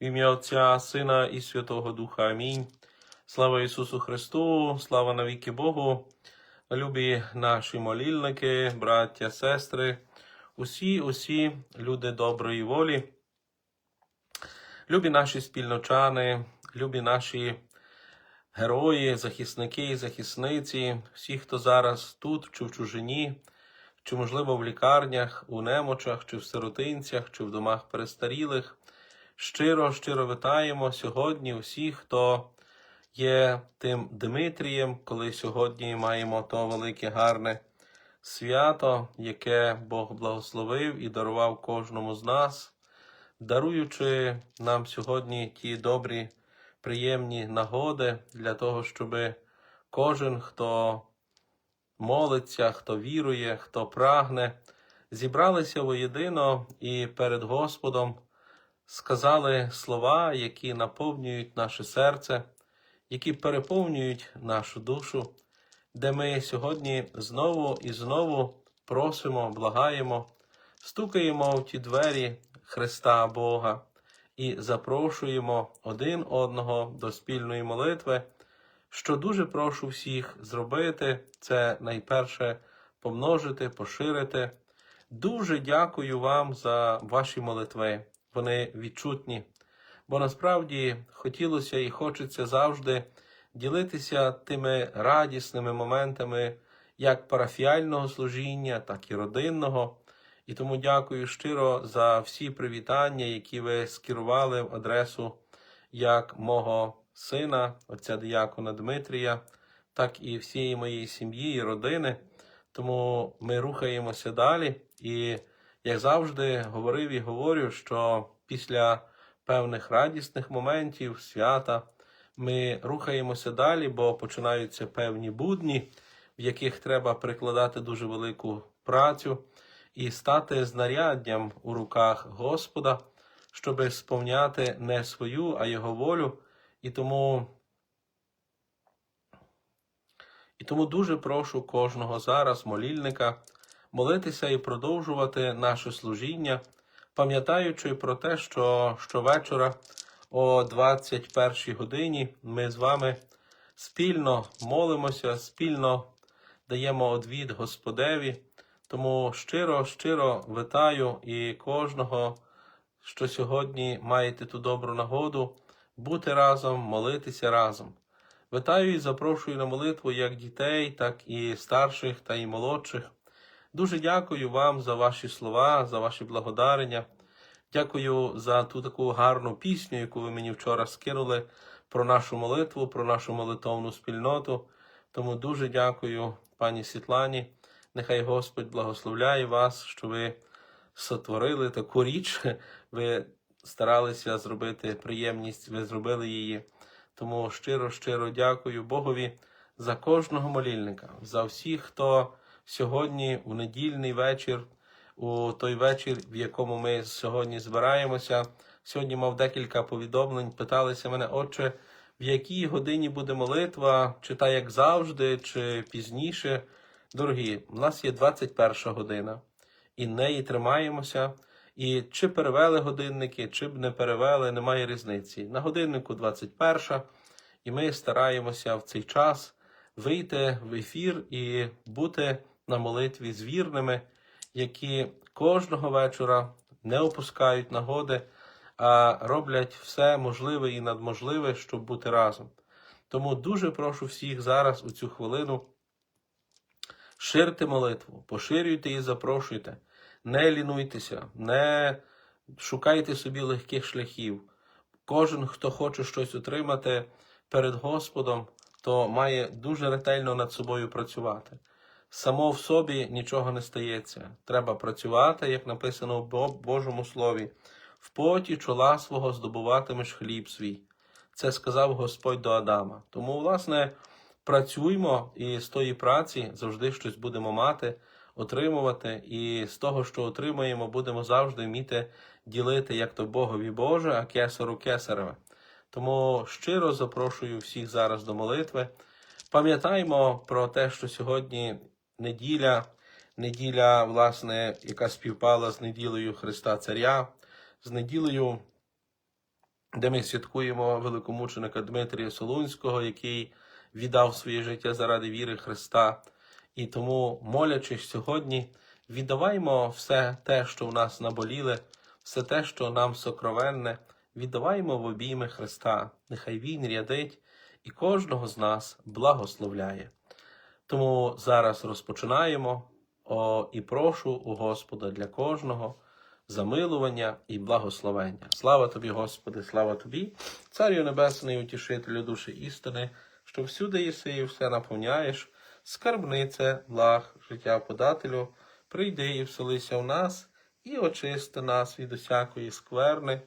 Ім'я Отця, Сина і Святого Духа. Амінь. Слава Ісусу Христу, слава навіки Богу, любі наші молільники, браття, сестри, усі, усі люди доброї волі, любі наші спільночани, любі наші герої, захисники і захисниці, всі, хто зараз тут, чи в чужині, чи, можливо, в лікарнях, у немочах, чи в сиротинцях, чи в домах перестарілих. Щиро, щиро вітаємо сьогодні усіх, хто є тим Дмитрієм, коли сьогодні маємо то велике гарне свято, яке Бог благословив і дарував кожному з нас, даруючи нам сьогодні ті добрі, приємні нагоди для того, щоб кожен, хто молиться, хто вірує, хто прагне, зібралися воєдино і перед Господом сказали слова, які наповнюють наше серце, які переповнюють нашу душу, де ми сьогодні знову і знову просимо, благаємо, стукаємо в ті двері Христа Бога і запрошуємо один одного до спільної молитви, що дуже прошу всіх зробити, це найперше помножити, поширити. Дуже дякую вам за ваші молитви. Вони відчутні. Бо насправді хотілося і хочеться завжди ділитися тими радісними моментами як парафіального служіння, так і родинного. І тому дякую щиро за всі привітання, які ви скерували в адресу як мого сина, отця диякона Дмитрія, так і всієї моєї сім'ї і родини. Тому ми рухаємося далі. І, як завжди, говорив і говорю, що після певних радісних моментів, свята, ми рухаємося далі, бо починаються певні будні, в яких треба прикладати дуже велику працю і стати знаряддям у руках Господа, щоб сповняти не свою, а Його волю. І тому і тому дуже прошу кожного зараз, молільника, молитися і продовжувати наше служіння, пам'ятаючи про те, що щовечора о 21 годині ми з вами спільно молимося, спільно даємо одвід Господеві. Тому щиро, щиро вітаю і кожного, що сьогодні маєте ту добру нагоду бути разом, молитися разом. Вітаю і запрошую на молитву як дітей, так і старших та і молодших. Дуже дякую вам за ваші слова, за ваші благодарення. Дякую за ту таку гарну пісню, яку ви мені вчора скинули про нашу молитву, про нашу молитовну спільноту. Тому дуже дякую пані Світлані. Нехай Господь благословляє вас, що ви сотворили таку річ, ви старалися зробити приємність, ви зробили її. Тому щиро, щиро дякую Богові за кожного молільника, за всіх, хто сьогодні у недільний вечір, у той вечір, в якому ми сьогодні збираємося. Сьогодні мав декілька повідомлень, питалися мене, отче, в якій годині буде молитва, чи та як завжди, чи пізніше. Дорогі, у нас є 21 година, і неї тримаємося. І чи перевели годинники, чи б не перевели, немає різниці. На годиннику 21, і ми стараємося в цей час вийти в ефір і бути на молитві з вірними, які кожного вечора не опускають нагоди, а роблять все можливе і надможливе, щоб бути разом. Тому дуже прошу всіх зараз у цю хвилину ширте молитву, поширюйте і запрошуйте не лінуйтеся, не шукайте собі легких шляхів. Кожен, хто хоче щось отримати перед Господом, то має дуже ретельно над собою працювати. Само в собі нічого не стається. Треба працювати, як написано в Божому Слові, в поті чола свого здобуватимеш хліб свій. Це сказав Господь до Адама. Тому, власне, працюймо і з тої праці завжди щось будемо мати отримувати, і з того, що отримаємо, будемо завжди вміти ділити як то Богові Боже, а кесару кесареве. Тому щиро запрошую всіх зараз до молитви. Пам'ятаймо про те, що сьогодні неділя, неділя, власне, яка співпала з неділею Христа Царя, з неділею де ми святкуємо великомученика Дмитрія Солунського, який віддав своє життя заради віри Христа. І тому, молячись сьогодні, віддаваймо все те, що в нас наболіле, все те, що нам сокровенне, віддаваймо в обійми Христа. Нехай Він рядить і кожного з нас благословляє. Тому зараз розпочинаємо о, і прошу у Господа для кожного замилування і благословення. Слава тобі, Господи, слава тобі, Царю Небесний, утішителю душі істини, що всюди єси і все наповняєш, скарбнице, благ, життя подателю, прийди і вселися в нас, і очисти нас від усякої скверни,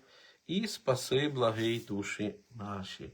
і спаси благий душі наші.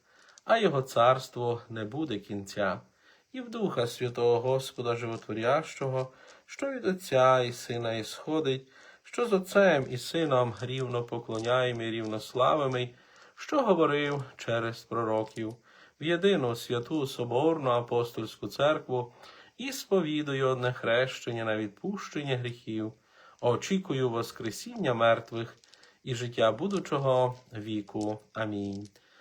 а його царство не буде кінця, і в Духа Святого Господа Животворящого, що від Отця і Сина ісходить, що з Отцем і Сином рівно поклоняємо і рівнославими, що говорив через пророків, в єдину святу Соборну апостольську церкву і сповідую одне хрещення на відпущення гріхів, очікую Воскресіння мертвих і життя будучого віку. Амінь.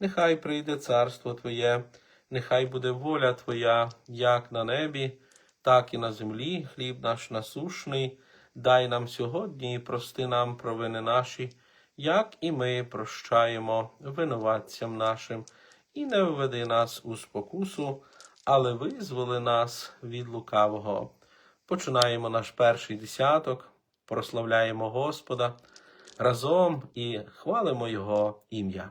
нехай прийде царство Твоє, нехай буде воля Твоя, як на небі, так і на землі, хліб наш насушний, дай нам сьогодні і прости нам провини наші, як і ми прощаємо винуватцям нашим, і не введи нас у спокусу, але визволи нас від лукавого. Починаємо наш перший десяток, прославляємо Господа разом і хвалимо Його ім'я.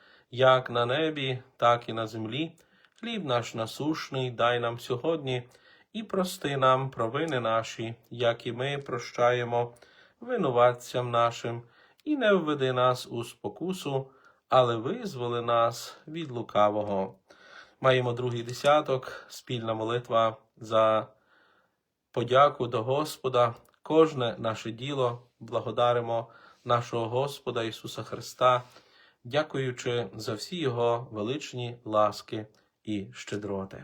як на небі, так і на землі. Хліб наш насушний, дай нам сьогодні, і прости нам провини наші, як і ми прощаємо винуватцям нашим, і не введи нас у спокусу, але визволи нас від лукавого. Маємо другий десяток, спільна молитва за подяку до Господа, кожне наше діло благодаримо нашого Господа Ісуса Христа, дякуючи за всі Його величні ласки і щедроти.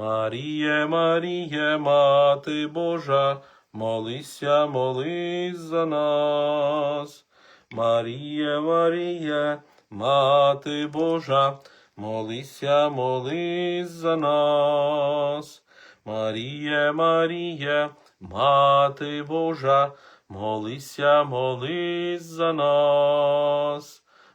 Маріє, Маріє, Мати Божа, молися, молись за нас. Маріє, Маріє, Мати Божа, молися, молись за нас. Маріє, Маріє, Мати Божа, молися, молись за нас.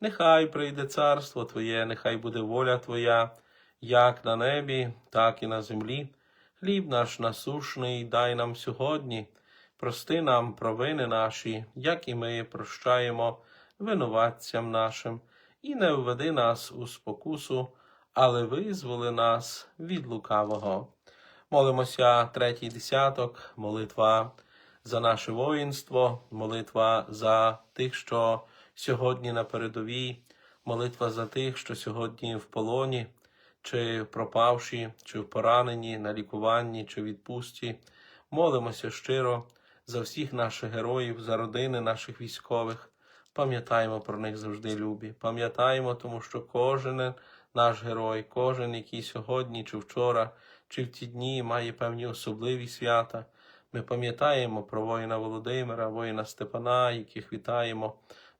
нехай прийде царство Твоє, нехай буде воля Твоя, як на небі, так і на землі. Хліб наш насушний дай нам сьогодні, прости нам провини наші, як і ми прощаємо винуватцям нашим, і не введи нас у спокусу, але визволи нас від лукавого. Молимося третій десяток, молитва за наше воїнство, молитва за тих, що сьогодні на передовій, молитва за тих, що сьогодні в полоні, чи пропавші, чи в пораненні, на лікуванні, чи в відпустці. Молимося щиро за всіх наших героїв, за родини наших військових. Пам'ятаємо про них завжди любі. Пам'ятаємо, тому що кожен наш герой, кожен, який сьогодні, чи вчора, чи в ті дні має певні особливі свята. Ми пам'ятаємо про воїна Володимира, воїна Степана, яких вітаємо.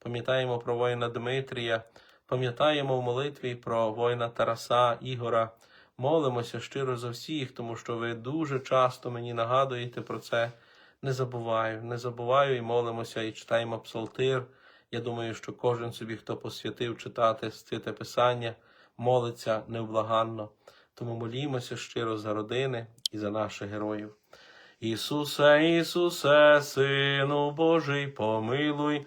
Пам'ятаємо про воїна Дмитрія, пам'ятаємо в молитві про воїна Тараса, Ігора. Молимося щиро за всіх, тому що ви дуже часто мені нагадуєте про це. Не забуваю, не забуваю і молимося, і читаємо псалтир. Я думаю, що кожен собі, хто посвятив читати святе Писання, молиться невблаганно. Тому молімося щиро за родини і за наших героїв. Ісусе, Ісусе, Сину Божий, помилуй,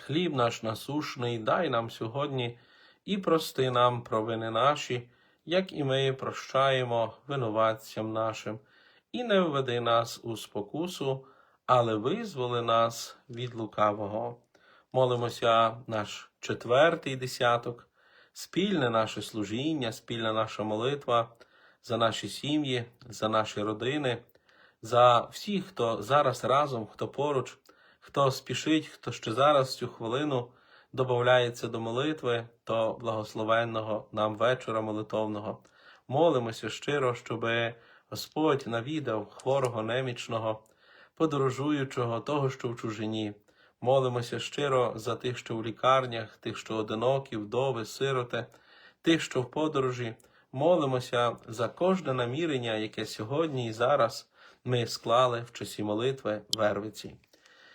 Хліб наш насушний, дай нам сьогодні і прости нам провини наші, як і ми прощаємо винуватцям нашим, і не введи нас у спокусу, але визволи нас від лукавого. Молимося наш четвертий десяток, спільне наше служіння, спільна наша молитва за наші сім'ї, за наші родини, за всіх, хто зараз разом, хто поруч, хто спішить, хто ще зараз цю хвилину додається до молитви, до благословенного нам вечора молитовного. Молимося щиро, щоб Господь навідав хворого, немічного, подорожуючого, того, що в чужині. Молимося щиро за тих, що в лікарнях, тих, що одинокі, вдови, сироти, тих, що в подорожі. Молимося за кожне намірення, яке сьогодні і зараз ми склали в часі молитви Вервиці.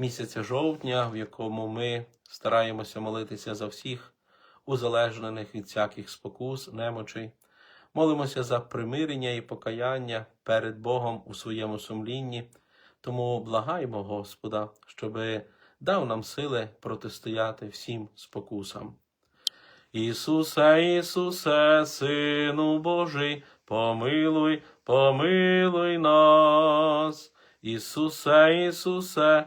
місяця жовтня, в якому ми стараємося молитися за всіх узалежнених від всяких спокус, немочей. Молимося за примирення і покаяння перед Богом у своєму сумлінні. Тому благаємо Господа, щоби дав нам сили протистояти всім спокусам. Ісусе, Ісусе, Сину Божий, помилуй, помилуй нас. Ісусе, Ісусе,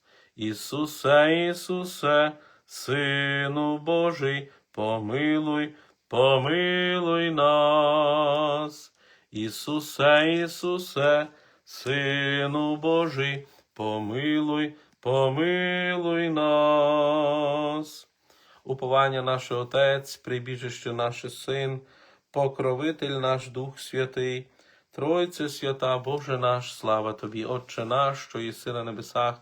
Ісусе, Ісусе, Сину Божий, помилуй, помилуй нас. Ісусе, Ісусе, Сину Божий, помилуй, помилуй нас. Уповання наше Отець, прибіжище наше Син, покровитель наш Дух Святий, Тройце свята, Боже наш, слава Тобі, Отче наш, що єси на небесах,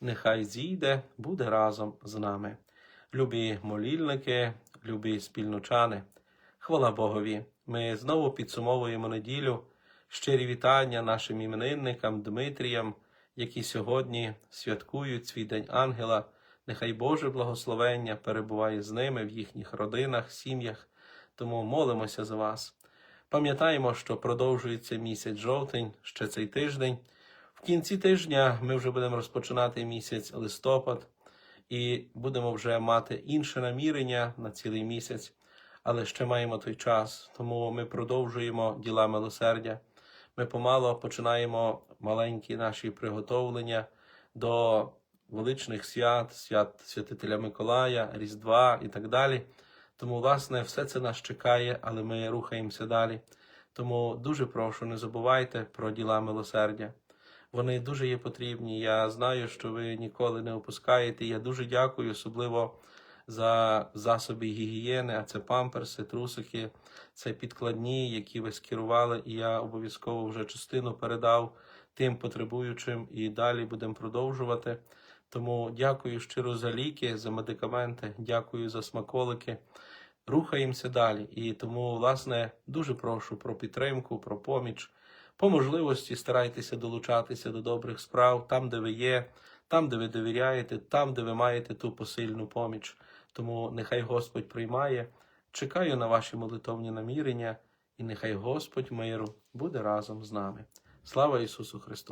нехай зійде, буде разом з нами. Любі молільники, любі спільночани, хвала Богові! Ми знову підсумовуємо неділю. Щирі вітання нашим іменинникам Дмитріям, які сьогодні святкують свій День Ангела. Нехай Боже благословення перебуває з ними в їхніх родинах, сім'ях. Тому молимося за вас. Пам'ятаємо, що продовжується місяць жовтень, ще цей тиждень. В кінці тижня ми вже будемо розпочинати місяць листопад і будемо вже мати інше намірення на цілий місяць, але ще маємо той час, тому ми продовжуємо діла милосердя. Ми помало починаємо маленькі наші приготовлення до величних свят, свят Святителя Миколая, Різдва і так далі. Тому, власне, все це нас чекає, але ми рухаємося далі. Тому дуже прошу, не забувайте про діла милосердя. Вони дуже є потрібні. Я знаю, що ви ніколи не опускаєте. Я дуже дякую, особливо за засоби гігієни, а це памперси, трусики, це підкладні, які ви скерували, і я обов'язково вже частину передав тим потребуючим і далі будемо продовжувати. Тому дякую щиро за ліки, за медикаменти, дякую за смаколики. Рухаємося далі. І тому, власне, дуже прошу про підтримку, про поміч. По можливості старайтеся долучатися до добрих справ там, де ви є, там, де ви довіряєте, там, де ви маєте ту посильну поміч. Тому нехай Господь приймає. Чекаю на ваші молитовні намірення, і нехай Господь миру буде разом з нами. Слава Ісусу Христу!